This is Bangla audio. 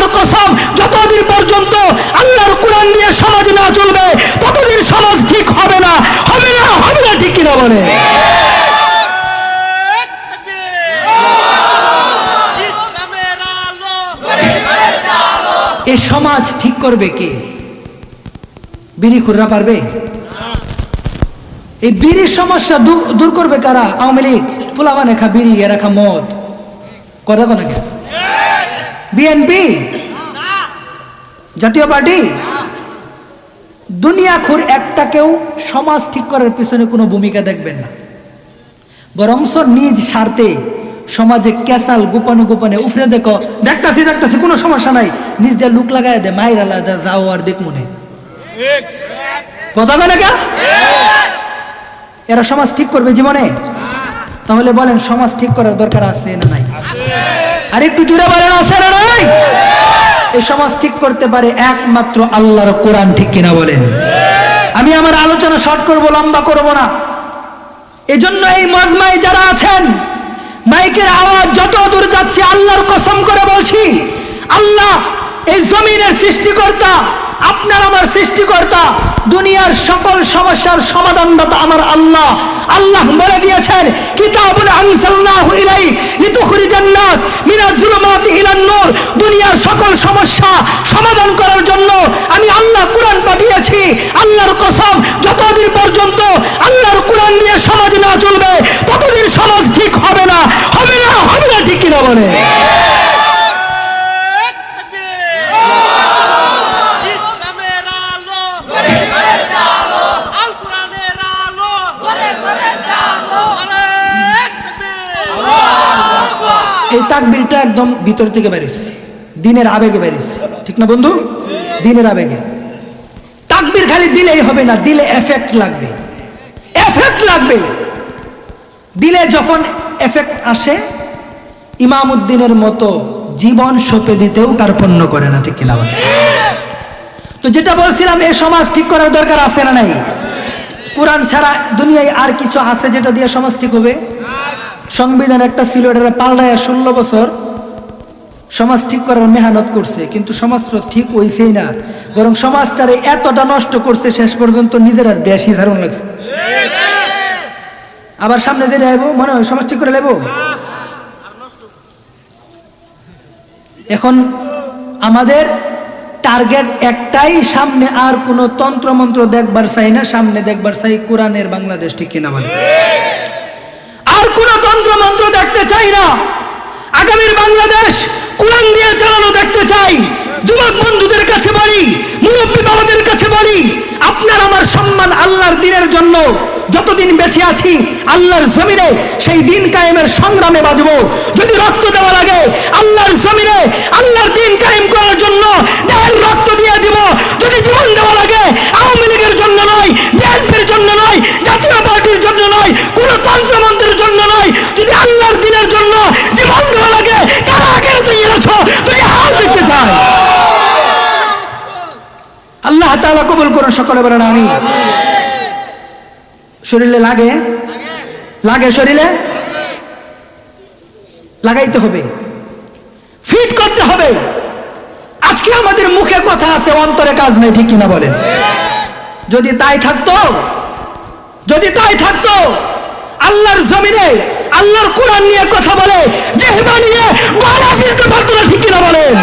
আল্লাহর কসম, যতদিন পর্যন্ত আল্লাহর কোরআন দিয়ে সমাজ না চলবে, ততদিন সমাজ ঠিক হবে না। হবে না হবে না, ঠিক কিনা বলে এই সমাজ ঠিক করবে কে? বিড়ি খুররা পারবে? এই বিড়ির সমস্যা দূর করবে কারা? আওয়ামী লীগ পোলাবান খা বিড়ি, এরা খা মদ। কথা কথা কে বিএনপি জাতীয় পার্টি? দুনিয়া খুর একটা কেউ সমাজ ঠিক করার পিছনে কোনো ভূমিকা দেখবেন না। বরংস নিজ স্বার্থে সমাজে ক্যাসাল গোপনে গোপনে উফরে দেখো, দেখতাছি দেখতাছি, কোনো সমস্যা নাই। নিজ দিয়ে লুক লাগাই দে, মায়ের আলাদা যাও আর দেখ মনে। কথা বলে কে এরা সমাজ ঠিক করবে জীবনে? তাহলে বলেন, সমাজ ঠিক করার দরকার আছে না নাই? আর একটু জুড়ে বলেন, আছে না নাই? এই সমাজ ঠিক করতে পারে একমাত্র আল্লাহর কোরআন, ঠিক কিনা বলেন? আমি আমার আলোচনা শর্ট করব, লম্বা করব না। এজন্য এই মজমায় যারা আছেন, মাইকের আওয়াজ যত দূর যাচ্ছে, আল্লাহর কসম করে বলছি, আল্লাহ এই জমিনের সৃষ্টিকর্তা আপনার আমার সৃষ্টিকর্তা, দুনিয়ার সকল সমস্যার সমাধান দাতা আমার আল্লাহ। আল্লাহ বলে দিয়েছেন কিতাবুল আনসালনাহু ইলাই লিতুখরিজান নাস মিনাজ জুলুমাতি ইলান নূর। দুনিয়ার সকল সমস্যা সমাধান করার জন্য আমি আল্লাহ কোরআন পাঠিয়েছি আল্লাহর কসম যতদিন পর্যন্ত আল্লাহর কোরআন দিয়ে সমাজ না চলবে ততদিন সমাজ ঠিক হবে না হবে না হবে না ঠিক কিনা বলে ইসলামের আলো আল কোরআনের আলো অনেক এই তাকবীরটা একদম ভিতর থেকে বেরিয়েছে। দিনের আবেগে বেরিয়েছে। ঠিক না বন্ধু? দিনের আবেগে। তাকবির খালি দিলেই হবে না, দিলে এফেক্ট লাগবে। এফেক্ট লাগবে। দিলে যখন এফেক্ট আসে ইমামউদ্দিনের মতো জীবন সঁপে দিতেও কার্পণ্য করে না, ঠিক কিনা তো যেটা বলছিলাম এই সমাজ ঠিক করার দরকার আছে না নাই? কোরআন ছাড়া দুনিয়ায় আর কিছু আছে যেটা দিয়ে সমাজ ঠিক হবে? সংবিধান একটা ছিল এটা পাল্টায় ষোলো বছর সমাজ ঠিক করার মেহনত করছে, কিন্তু সমাজ তো ঠিক হইছেই না। বরং সমাজটারে এতটা নষ্ট করছে, শেষ পর্যন্ত নিজের আর দেশই ধারণ লাগছে। আবার সামনে যে আইব, মনে হয় সমাজ ঠিক করে লেব এখন আমাদের টার্গেট একটাই, সামনে আর কোনো তন্ত্রমন্ত্র দেখবার চাই না, সামনে দেখবার চাই কোরআনের বাংলাদেশ ঠিক কিনা বলে। দেখতে চাই না। আগামীর বাংলাদেশ কোরআন দিয়ে চালানো দেখতে চাই। যুবক বন্ধুদের কাছে বলি, মুরব্বী বাবাদের কাছে বলি, আপনার আমার সম্মান আল্লাহর দিনের জন্য যতদিন বেঁচে আছি, আল্লাহর জমিনে সেই দিন কায়েমের সংগ্রামে বাজব যদি রক্ত দেওয়া লাগে, আল্লাহর জমিনে আল্লাহর দিন কায়েম করার জন্য দেহের রক্ত দিয়ে দিব যদি জীবন দেওয়া লাগে আওয়ামী লীগের জন্য নয় বিএনপির জন্য নয় জাতীয় পার্টির জন্য নয় কোনো তন্ত্রমন্ত্রের জন্য নয় যদি আল্লাহর দিনের জন্য জীবন দেওয়া লাগে তার আগে তুই এনেছো তুই হাত দেখতে চাই আল্লাহ তাআলা কবুল করুন সকলে বলেন আমি শরীরে লাগে? লাগে শরীরে? লাগাইতে হবে। ফিট করতে হবে। আজকে আমাদের মুখে কথা আছে, অন্তরে কাজ নেই, ঠিক কিনা বলেন? যদি তাই থাকতো, যদি তাই থাকতো, আল্লাহর জমিনে, আল্লাহর কোরআন নিয়ে কথা বলে জেহবা নিয়ে বাবা ফিরতে পারতো না, ঠিক কিনা বলেন?